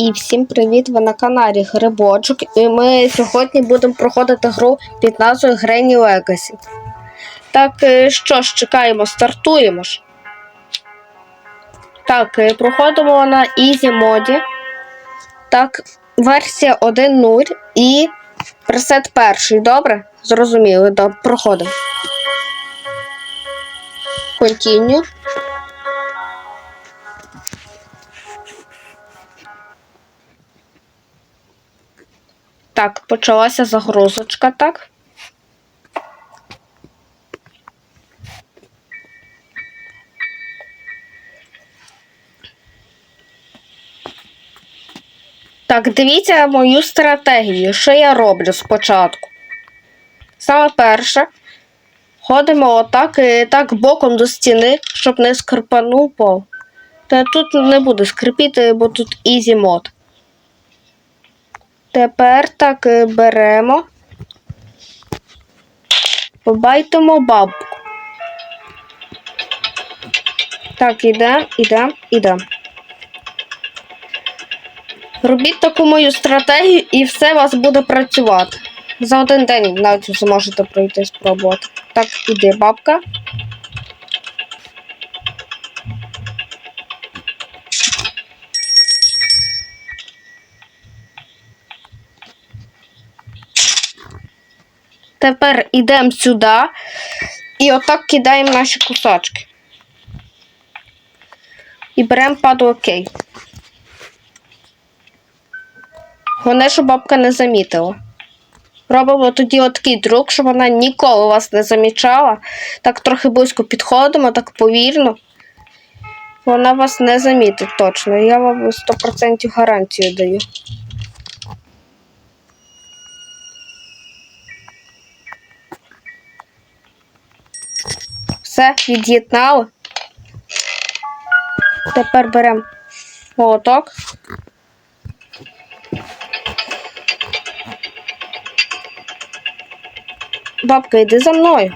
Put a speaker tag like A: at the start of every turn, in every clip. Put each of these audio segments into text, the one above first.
A: І всім привіт! Ви на каналі Грибочок. І ми сьогодні будемо проходити гру під назвою Granny Legacy. Так, е, що ж, чекаємо, стартуємо ж. Так, е, проходимо на Easy моді. Так, версія 1.0 і пресет перший. Добре? Зрозуміли, добре, проходимо. Continue. Так, почалася загрузочка, так? Так, дивіться мою стратегію. Що я роблю спочатку? Саме перше, ходимо отак і так боком до стіни, щоб не скрипанув пол. Та тут не буде скрипіти, бо тут ізі мод. Тепер так е, беремо. Побайтимо бабку. Так, ідем, ідем, ідем. Робіть таку мою стратегію і все у вас буде працювати. За один день навіть зможете пройти спробувати. Так, іди, бабка. Тепер йдемо сюди і отак кидаємо наші кусачки. І беремо паду окей. Головне, щоб бабка не замітила. Робимо тоді такий друк, щоб вона ніколи вас не замічала. Так трохи близько підходимо, так повільно. Вона вас не замітить точно. Я вам 100% гарантію даю. Все, від'єднали. Тепер беремо молоток. Бабка, йди за мною.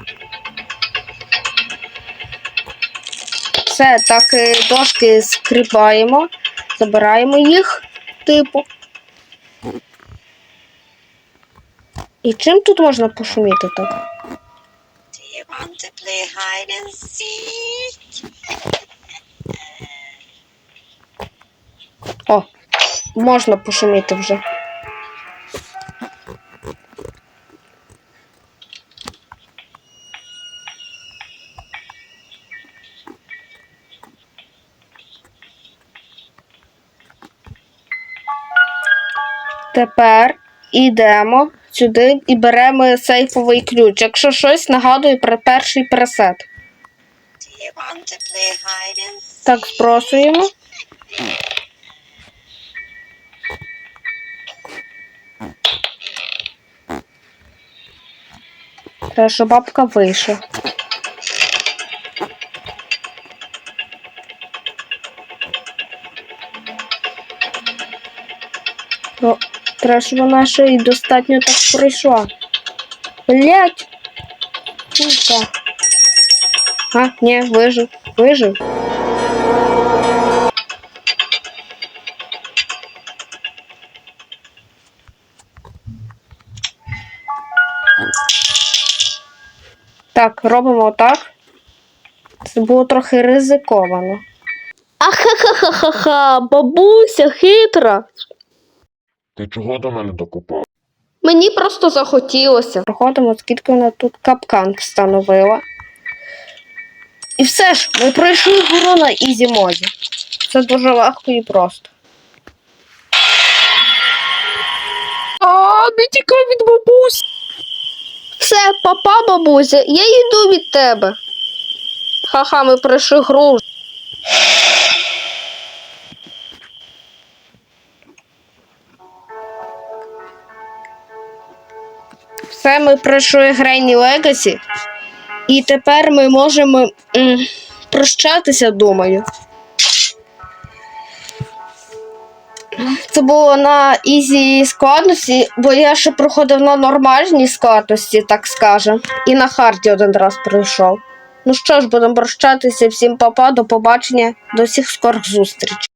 A: Все, так е, дошки скріпаємо, забираємо їх, типу. І чим тут можна пошуміти так?
B: Want to play hide and seek?
A: О, можна пошуміти вже. Тепер йдемо сюди і беремо сейфовий ключ. Якщо щось нагадує про перший пресет. Так, спросуємо. Треба, що бабка вийшла. Треба, вона ще й достатньо так пройшла. Блять! Сука. А, ні, вижив. Вижив. Так, робимо так. Це було трохи ризиковано. Ахахахаха, бабуся хитра.
C: Ти чого до мене докупав?
A: Мені просто захотілося. Проходимо, скільки вона тут капкан встановила. І все ж, ми пройшли гру на ізі моді. Це дуже легко і просто. А, не тікай від бабусь. Все, папа, бабуся, я йду від тебе. Ха-ха, ми пройшли гру. Все, ми пройшли Грейні Легасі. І тепер ми можемо м, прощатися, думаю. Це було на ізі складності, бо я ще проходив на нормальній складності, так скажем. І на харді один раз пройшов. Ну що ж, будемо прощатися. Всім папа, до побачення, до всіх скорих зустрічей.